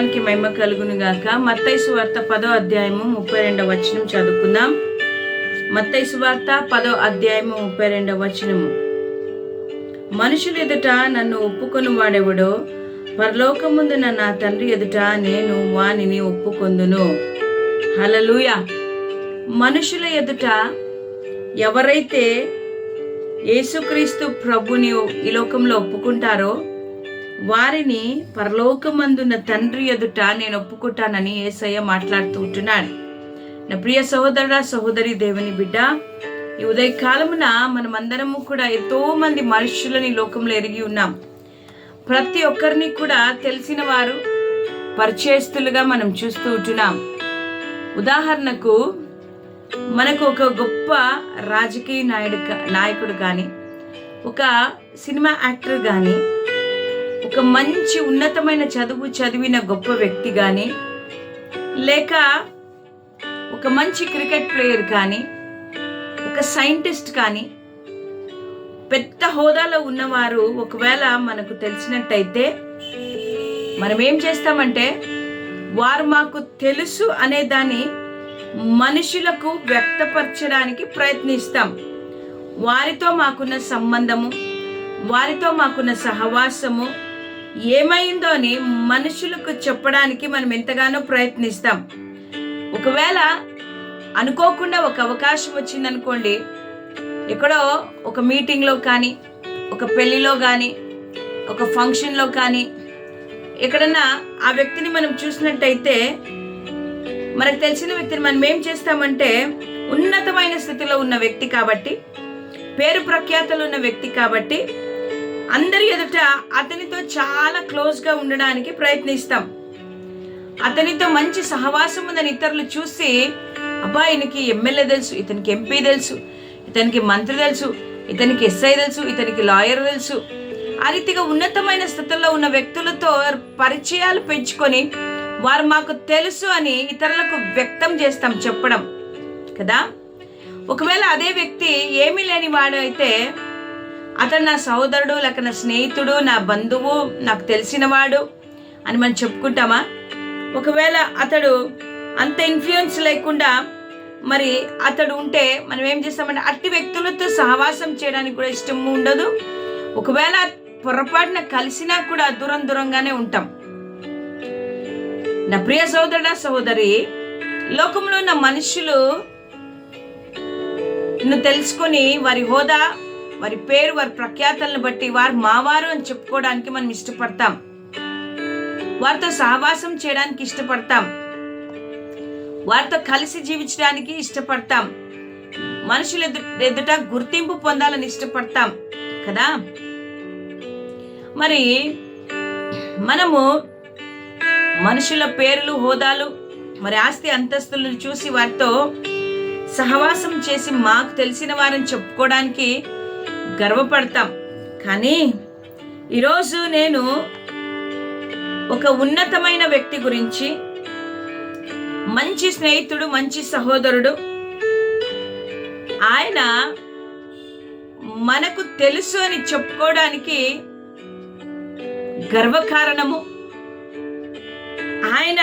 నామానికి మహిమ కలుగును గాక. మత్తైసు వార్త పదో అధ్యాయము ముప్పై రెండవ వచనం చదువుకుందాం. మత్తైసు వార్త పదో అధ్యాయము ముప్పై రెండవ వచనము. మనుషులు ఎదుట నన్ను ఒప్పుకొని వాడెవడో? పరలోకముందున నా తండ్రి ఎదుట నేను వానిని ఒప్పుకొందును. హలలుయ మనుషుల ఎదుట ఎవరైతే యేసుక్రీస్తు ప్రభుని ఈ లోకంలో ఒప్పుకుంటారో వారిని పరలోకమందున్న తండ్రి ఎదుట నేను ఒప్పుకుంటానని ఏసయ్య మాట్లాడుతూ ఉంటున్నాడు. నా ప్రియ సహోదరుడ సహోదరి దేవుని బిడ్డ ఈ ఉదయకాలమున మనమందరము కూడా ఎంతో మంది మనుషులని ఈ లోకంలో ఎరిగి ఉన్నాం. ప్రతి ఒక్కరిని కూడా తెలిసిన వారు పరిచయస్తులుగా మనం చూస్తూ ఉంటున్నాం. ఉదాహరణకు మనకు ఒక గొప్ప రాజకీయ నాయుడు కా- నాయకుడు కానీ ఒక సినిమా యాక్టర్ కానీ ఒక మంచి ఉన్నతమైన చదువు చదివిన గొప్ప వ్యక్తి కానీ లేక ఒక మంచి క్రికెట్ ప్లేయర్ కానీ ఒక సైంటిస్ట్ కానీ పెద్ద హోదాలో ఉన్నవారు ఒకవేళ మనకు తెలిసినట్టయితే మనం ఏం చేస్తామంటే వారు మాకు తెలుసు అనే దాన్ని మనుషులకు వ్యక్తపరచడానికి ప్రయత్నిస్తాం. వారితో మాకున్న సంబంధము వారితో మాకున్న సహవాసము ఏమైందో అని మనుషులకు చెప్పడానికి మనం ఎంతగానో ప్రయత్నిస్తాం. ఒకవేళ అనుకోకుండా ఒక అవకాశం వచ్చిందనుకోండి ఎక్కడో ఒక మీటింగ్లో కానీ ఒక పెళ్ళిలో కానీ ఒక ఫంక్షన్లో కానీ ఎక్కడన్నా ఆ వ్యక్తిని మనం చూసినట్టయితే మనకు తెలిసిన వ్యక్తిని మనం ఏం చేస్తామంటే ఉన్నతమైన స్థితిలో ఉన్న వ్యక్తి కాబట్టి పేరు ప్రఖ్యాతలు ఉన్న వ్యక్తి కాబట్టి అందరి ఎదుట అతనితో చాలా క్లోజ్గా ఉండడానికి ప్రయత్నిస్తాం. అతనితో మంచి సహవాసం ఉందని ఇతరులు చూసి అబ్బా ఈయనకి ఎమ్మెల్యే తెలుసు ఇతనికి ఎంపీ తెలుసు ఇతనికి మంత్రి తెలుసు ఇతనికి ఎస్ఐ తెలుసు ఇతనికి లాయర్ తెలుసు. ఆ రీతిగా ఉన్నతమైన స్థితిలో ఉన్న వ్యక్తులతో పరిచయాలు పెంచుకొని వారు మాకు తెలుసు అని ఇతరులకు వ్యక్తం చేస్తాం చెప్పడం. కదా? ఒకవేళ అదే వ్యక్తి ఏమీ లేని వాడు అయితే అతను నా సహోదరుడు లేక నా స్నేహితుడు నా బంధువు నాకు తెలిసినవాడు అని మనం చెప్పుకుంటామా? ఒకవేళ అతడు అంత ఇన్ఫ్లుయెన్స్ లేకుండా మరి అతడు ఉంటే మనం ఏం చేస్తామంటే అట్టి వ్యక్తులతో సహవాసం చేయడానికి కూడా ఇష్టం ఉండదు. ఒకవేళ పొరపాటున కలిసినా కూడా దూరం దూరంగానే ఉంటాం. నా ప్రియ సోదరుడ సహోదరి లోకంలో ఉన్న మనుషులు నువ్వు తెలుసుకొని వారి హోదా వారి పేరు వారి ప్రఖ్యాతలను బట్టి వారు మావారు అని చెప్పుకోవడానికి మనం ఇష్టపడతాం. వారితో సహవాసం చేయడానికి ఇష్టపడతాం. వారితో కలిసి జీవించడానికి ఇష్టపడతాం. మనుషుల ఎదుట గుర్తింపు పొందాలని ఇష్టపడతాం. కదా? మరి మనము మనుషుల పేర్లు హోదాలు మరి ఆస్తి అంతస్తులను చూసి వారితో సహవాసం చేసి మాకు తెలిసిన వారని చెప్పుకోవడానికి గర్వపడతాం. కానీ ఈరోజు నేను ఒక ఉన్నతమైన వ్యక్తి గురించి మంచి స్నేహితుడు మంచి సహోదరుడు ఆయన మనకు తెలుసు అని చెప్పుకోవడానికి గర్వకారణము. ఆయన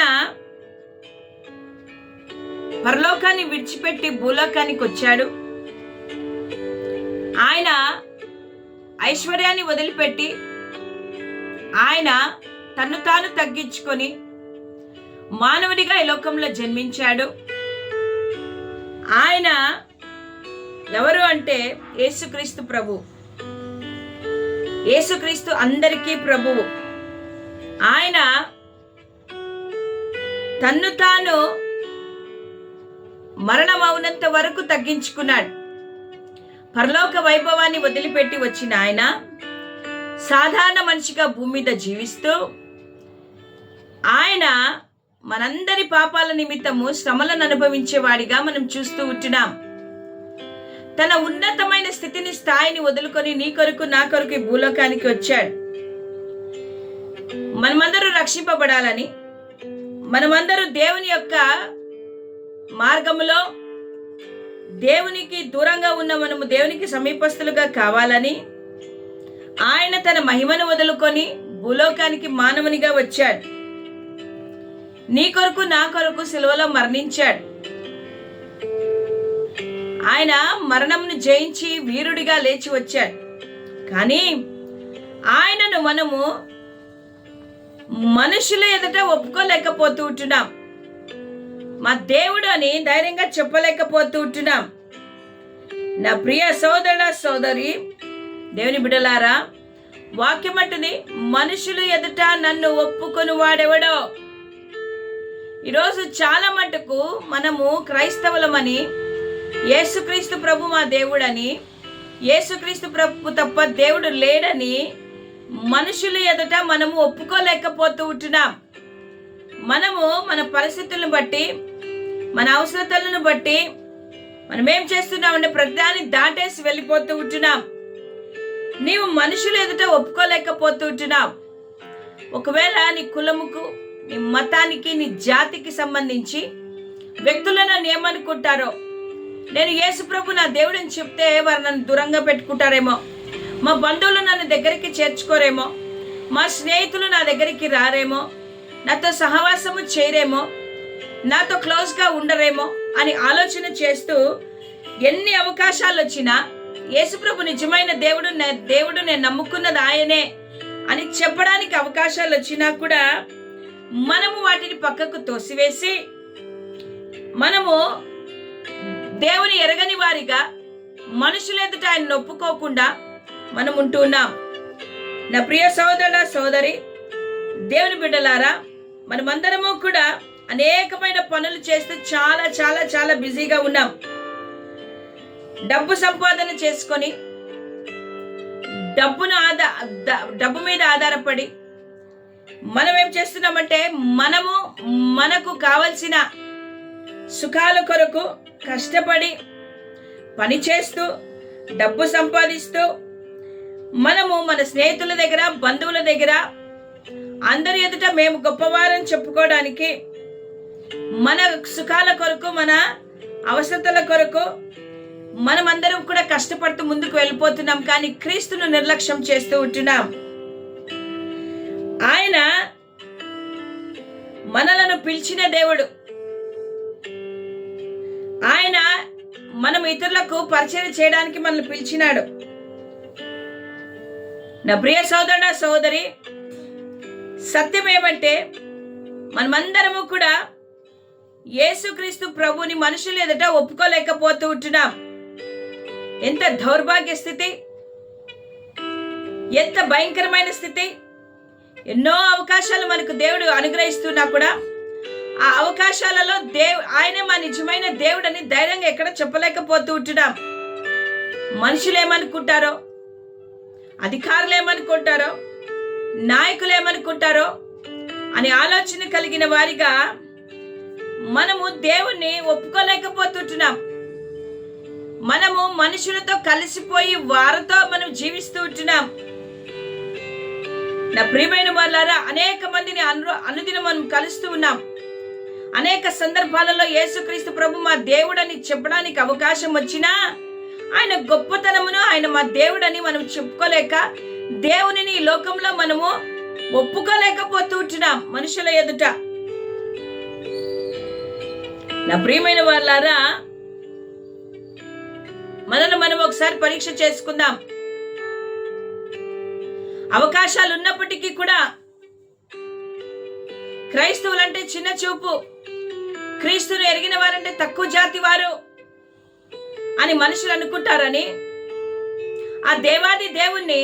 పరలోకాన్ని విడిచిపెట్టి భూలోకానికి వచ్చాడు. ఆయన ఐశ్వర్యాన్ని వదిలిపెట్టి ఆయన తను తాను తగ్గించుకొని మానవుడిగా ఈ లోకంలో జన్మించాడు. ఆయన ఎవరు అంటే యేసుక్రీస్తు ప్రభు. యేసుక్రీస్తు అందరికీ ప్రభువు. ఆయన తన్ను తాను మరణం అవునంత వరకు తగ్గించుకున్నాడు. పరలోక వైభవాన్ని వదిలిపెట్టి వచ్చిన ఆయన సాధారణ మనిషిగా భూమి మీద జీవిస్తూ ఆయన మనందరి పాపాల నిమిత్తము శ్రమలను అనుభవించేవాడిగా మనం చూస్తూ ఉంటున్నాం. తన ఉన్నతమైన స్థితిని స్థాయిని వదులుకొని నీ కొరకు నా కొరకు ఈ భూలోకానికి వచ్చాడు. మనమందరూ రక్షింపబడాలని మనమందరూ దేవుని యొక్క మార్గములో దేవునికి దూరంగా ఉన్న మనము దేవునికి సమీపస్తులుగా కావాలని ఆయన తన మహిమను వదులుకొని భూలోకానికి మానవునిగా వచ్చాడు. నీ కొరకు నా కొరకు సిలువలో మరణించాడు. ఆయన మరణంను జయించి వీరుడిగా లేచి వచ్చాడు. కానీ ఆయనను మనము మనుషుల ఎదుట ఒప్పుకోలేకపోతూ ఉంటున్నాం. మా దేవుడు అని ధైర్యంగా చెప్పలేకపోతూ ఉంటున్నాం నా ప్రియ సోదర సోదరి దేవుని బిడలారా వాక్యం అంటుంది మనుషులు ఎదుట నన్ను ఒప్పుకొని వాడెవడో? ఈరోజు చాలా మటుకు మనము క్రైస్తవులమని యేసుక్రీస్తు ప్రభు మా దేవుడని యేసుక్రీస్తు ప్రభు తప్ప దేవుడు లేడని మనుషులు ఎదుట మనము ఒప్పుకోలేకపోతూ ఉంటున్నాం. మనము మన పరిస్థితులను బట్టి మన అవసరతలను బట్టి మనం ఏం చేస్తున్నామంటే ప్రతిదాన్ని దాటేసి వెళ్ళిపోతూ ఉంటున్నాం. నీవు మనుషులు ఎదుట ఒప్పుకోలేకపోతూ ఉంటున్నావు ఒకవేళ నీ కులముకు నీ మతానికి నీ జాతికి సంబంధించి వ్యక్తులు నన్ను ఏమనుకుంటారో నేను యేసుప్రభు నా దేవుడని చెప్తే వారు నన్ను దూరంగా పెట్టుకుంటారేమో మా బంధువులు నన్ను దగ్గరికి చేర్చుకోరేమో మా స్నేహితులు నా దగ్గరికి రారేమో నాతో సహవాసము చేయరేమో నాతో క్లోజ్గా ఉండరేమో అని ఆలోచన చేస్తూ ఎన్ని అవకాశాలు వచ్చినా యేసుప్రభు నిజమైన దేవుడు దేవుడు నేను నమ్ముకున్నది ఆయనే అని చెప్పడానికి అవకాశాలు వచ్చినా కూడా మనము వాటిని పక్కకు తోసివేసి మనము దేవుని ఎరగని వారిగా మనుషుల ఎదుట ఆయన నొప్పుకోకుండా మనం ఉంటూ ఉన్నాం. నా ప్రియ సోదరుల సోదరి దేవుని బిడ్డలారా మనమందరము కూడా అనేకమైన పనులు చేస్తూ చాలా చాలా చాలా బిజీగా ఉన్నాం. డబ్బు సంపాదన చేసుకొని డబ్బును ఆదా డబ్బు మీద ఆధారపడి మనం ఏం చేస్తున్నామంటే మనము మనకు కావలసిన సుఖాల కొరకు కష్టపడి పని చేస్తూ డబ్బు సంపాదిస్తూ మనము మన స్నేహితుల దగ్గర బంధువుల దగ్గర అందరి ఎదుట మేము గొప్పవారని చెప్పుకోవడానికి మన సుఖాల కొరకు మన అవసరతల కొరకు మనమందరం కూడా కష్టపడుతూ ముందుకు వెళ్ళిపోతున్నాం కానీ క్రీస్తును నిర్లక్ష్యం చేస్తూ ఉంటున్నాం. ఆయన మనలను పిలిచిన దేవుడు. ఆయన మనం ఇతరులకు పరిచయం చేయడానికి మనల్ని పిలిచినాడు. నా ప్రియ సోదరుడ సోదరి సత్యం ఏమంటే మనమందరము కూడా యేసుక్రీస్తు ప్రభుని మనుషులు ఎదుట ఒప్పుకోలేకపోతూ ఉంటున్నాం. ఎంత దౌర్భాగ్య స్థితి? ఎంత భయంకరమైన స్థితి? ఎన్నో అవకాశాలు మనకు దేవుడు అనుగ్రహిస్తున్నా కూడా ఆ అవకాశాలలో దేవు ఆయనే మా నిజమైన దేవుడని ధైర్యంగా ఎక్కడ చెప్పలేకపోతూ ఉంటున్నాం. మనుషులు ఏమనుకుంటారో? అధికారులు ఏమనుకుంటారో? నాయకులు ఏమనుకుంటారో? అని ఆలోచన కలిగిన వారిగా మనము దేవుణ్ణి ఒప్పుకోలేకపోతుంటున్నాం. మనము మనుషులతో కలిసిపోయి వారితో మనం జీవిస్తూ ఉంటున్నాం. నా ప్రియమైన వాళ్ళారా అనేక మందిని అను అనుదినం మనం కలుస్తూ ఉన్నాం. అనేక సందర్భాలలో యేసుక్రీస్తు ప్రభు మా దేవుడని చెప్పడానికి అవకాశం వచ్చినా ఆయన గొప్పతనమును ఆయన మా దేవుడని మనం చెప్పుకోలేక దేవునిని ఈ లోకంలో మనము ఒప్పుకోలేకపోతూ ఉంటున్నాం మనుషుల ఎదుట. నా ప్రియమైన వాళ్ళారా మనల్ని మనం ఒకసారి పరీక్ష చేసుకుందాం. అవకాశాలు ఉన్నప్పటికీ కూడా క్రైస్తవులంటే చిన్న చూపు క్రీస్తును ఎరిగిన వారంటే తక్కువ జాతి వారు అని మనుషులు అనుకుంటారని ఆ దేవాది దేవుణ్ణి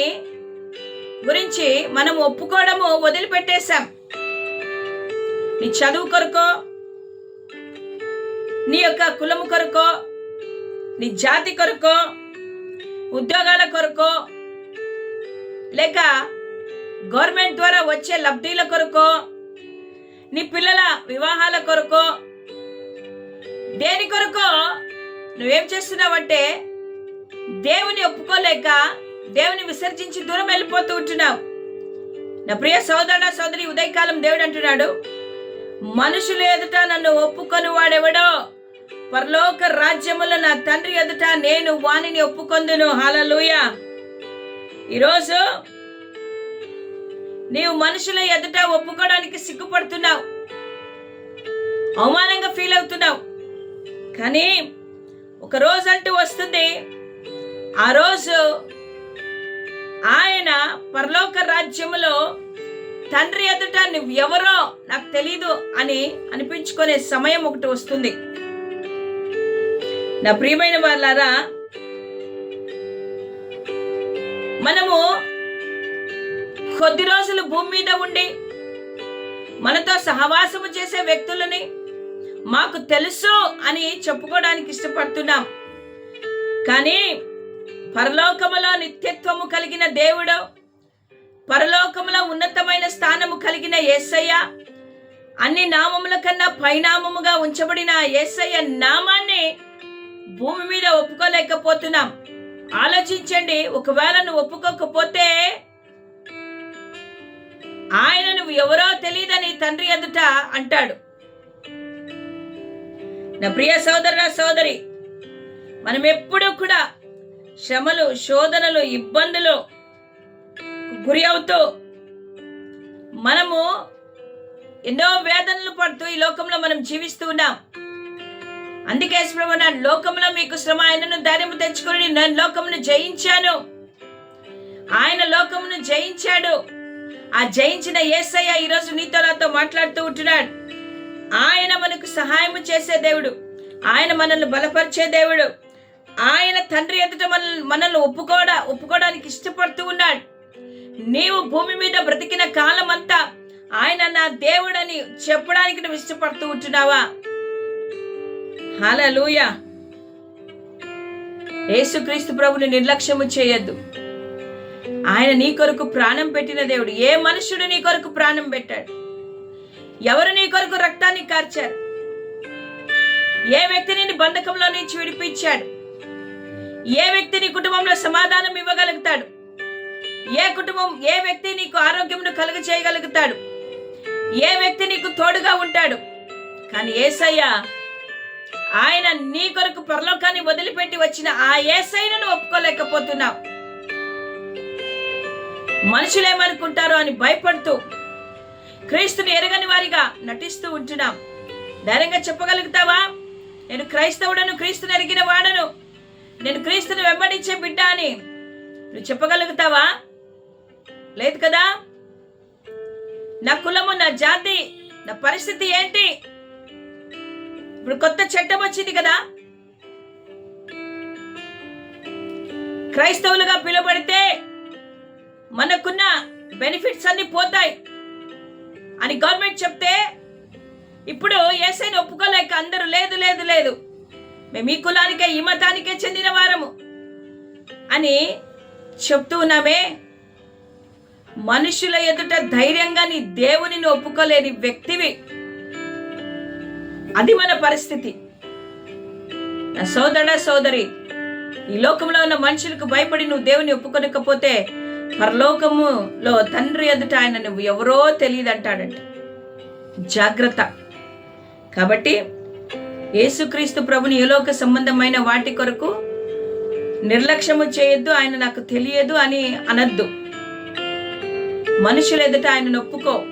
గురించి మనం ఒప్పుకోవడము వదిలిపెట్టేశాం. నీ చదువు కొరకో నీ యొక్క కులము కొరకో నీ జాతి కొరకో ఉద్యోగాల కొరకో లేక గవర్నమెంట్ ద్వారా వచ్చే లబ్ధీల కొరకో నీ పిల్లల వివాహాల కొరకో దేని కొరకో నువ్వేం చేస్తున్నావంటే దేవుని ఒప్పుకోలేక దేవుని విసర్జించి దూరం వెళ్ళిపోతూ ఉంటున్నావు. నా ప్రియ సోదరుడ సోదరి ఉదయకాలం దేవుడు అంటున్నాడు మనుషులు ఎదుట నన్ను ఒప్పుకొని వాడెవడో పరలోక రాజ్యములో నా తండ్రి ఎదుట నేను వానిని ఒప్పుకొందును. హలలుయ ఈరోజు నీవు మనుషుల ఎదుట ఒప్పుకోవడానికి సిగ్గుపడుతున్నావు. అవమానంగా ఫీల్ అవుతున్నావు. కానీ ఒక రోజు అంటూ వస్తుంది ఆ రోజు ఆయన పరలోక రాజ్యములో తండ్రి ఎదుట నువ్వు ఎవరో నాకు తెలీదు అని అనిపించుకునే సమయం ఒకటి వస్తుంది. నా ప్రియమైన వాళ్ళారా మనము కొద్ది రోజులు భూమి మీద ఉండి మనతో సహవాసము చేసే వ్యక్తులని మాకు తెలుసు అని చెప్పుకోవడానికి ఇష్టపడుతున్నాం. కానీ పరలోకములో నిత్యత్వము కలిగిన దేవుడు పరలోకములో ఉన్నతమైన స్థానము కలిగిన యేసయ్య అన్ని నామముల కన్నా పైనామముగా ఉంచబడిన ఏసయ్య నామాన్ని భూమి మీద ఒప్పుకోలేకపోతున్నాం. ఆలోచించండి ఒకవేళ నువ్వు ఒప్పుకోకపోతే ఆయన నువ్వు ఎవరో తెలియదని తండ్రి ఎదుట అంటాడు. నా ప్రియ సోదర సోదరి మనం ఎప్పుడూ కూడా శ్రమలు శోధనలు ఇబ్బందులు గురి అవుతూ మనము ఎన్నో వేదనలు పడుతూ ఈ లోకంలో మనం జీవిస్తూ ఉన్నాం. అందుకే శ్రమ నా లోకంలో మీకు శ్రమ ఆయనను ధైర్యం తెచ్చుకొని నేను లోకమును జయించాను. ఆయన లోకమును జయించాడు. ఆ జయించిన యేసయ్య ఈరోజు నీతో నాతో మాట్లాడుతూ ఉంటున్నాడు. ఆయన మనకు సహాయం చేసే దేవుడు. ఆయన మనల్ని బలపరిచే దేవుడు. ఆయన తండ్రి ఎదుట మనల్ని మనల్ని ఒప్పుకోడా ఒప్పుకోవడానికి ఇష్టపడుతూ ఉన్నాడు. నీవు భూమి మీద బ్రతికిన కాలం అంతా ఆయన నా దేవుడని చెప్పడానికి నువ్వు ఇష్టపడుతూ ఉంటున్నావా? హలలుయ. యేసుక్రీస్తు ప్రభుని నిర్లక్ష్యము చేయొద్దు. ఆయన నీ కొరకు ప్రాణం పెట్టిన దేవుడు. ఏ మనుషుడు నీ కొరకు ప్రాణం పెట్టాడు? ఎవరు నీ కొరకు రక్తాన్ని కార్చారు? ఏ వ్యక్తి నిన్ను బంధకంలో నుంచి విడిపించాడు? ఏ వ్యక్తి నీ కుటుంబంలో సమాధానం ఇవ్వగలుగుతాడు? ఏ కుటుంబం ఏ వ్యక్తి నీకు ఆరోగ్యమును కలుగ చేయగలుగుతాడు? ఏ వ్యక్తి నీకు తోడుగా ఉంటాడు? కానీ ఏసయ్యా ఆయన నీ కొరకు పరలోకాన్ని వదిలిపెట్టి వచ్చిన ఆ ఏసైను ఒప్పుకోలేకపోతున్నావు. మనుషులేమనుకుంటారో అని భయపడుతూ క్రీస్తుని ఎరగని వారిగా నటిస్తూ ఉంటున్నాం. ధైర్యంగా చెప్పగలుగుతావా? నేను క్రైస్తవుడను క్రీస్తుని ఎరిగిన వాడను. నేను క్రీస్తుని వెంబడించే బిడ్డ అని. నువ్వు చెప్పగలుగుతావా? లేదు కదా? నా కులము నా జాతి నా పరిస్థితి ఏంటి? ఇప్పుడు కొత్త చట్టం వచ్చింది కదా? క్రైస్తవులుగా పిలువబడితే మనకున్న బెనిఫిట్స్ అన్ని పోతాయి అని గవర్నమెంట్ చెప్తే ఇప్పుడు ఏసైని ఒప్పుకోలేక అందరూ లేదు లేదు లేదు. మేము ఈ కులానికే ఈ మతానికే చెందిన వారము అని చెప్తూ ఉన్నామే. మనుషుల ఎదుట ధైర్యంగా నీ దేవునిని ఒప్పుకోలేని వ్యక్తివి అది మన పరిస్థితి. నా సోదర సోదరి ఈ లోకంలో ఉన్న మనుషులకు భయపడి నువ్వు దేవుని ఒప్పుకొనకపోతే పరలోకములో తండ్రి ఎదుట ఆయన నువ్వు ఎవరో తెలియదు అంటాడంట జాగ్రత్త. కాబట్టి యేసుక్రీస్తు ప్రభుని ఏలోక సంబంధమైన వాటి కొరకు నిర్లక్ష్యము చేయొద్దు ఆయన నాకు తెలియదు అని అనద్దు. మనుషుల ఎదుట ఆయన నొప్పుకో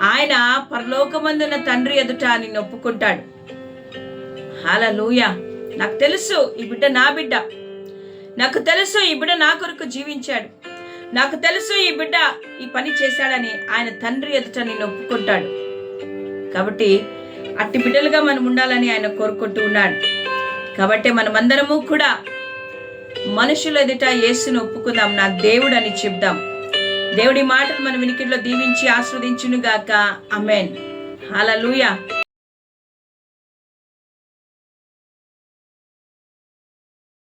ఆయన పరలోకమందున తండ్రి ఎదుట అని నొప్పుకుంటాడు లూయ నాకు తెలుసు ఈ బిడ్డ నా బిడ్డ. నాకు తెలుసు ఈ బిడ్డ నా కొరకు జీవించాడు. నాకు తెలుసు ఈ బిడ్డ ఈ పని చేశాడని ఆయన తండ్రి ఎదుట నేను ఒప్పుకుంటాడు. కాబట్టి అట్టి బిడ్డలుగా మనం ఉండాలని ఆయన కోరుకుంటూ ఉన్నాడు. కాబట్టి మనమందరము కూడా మనుషుల ఎదుట యేసును ఒప్పుకుందాం. నా దేవుడు అని చెప్దాం. దేవుడి మాటలు మన వినికిడిలో దీవించి ఆస్వాదించును గాక అమెన్ హలలుయా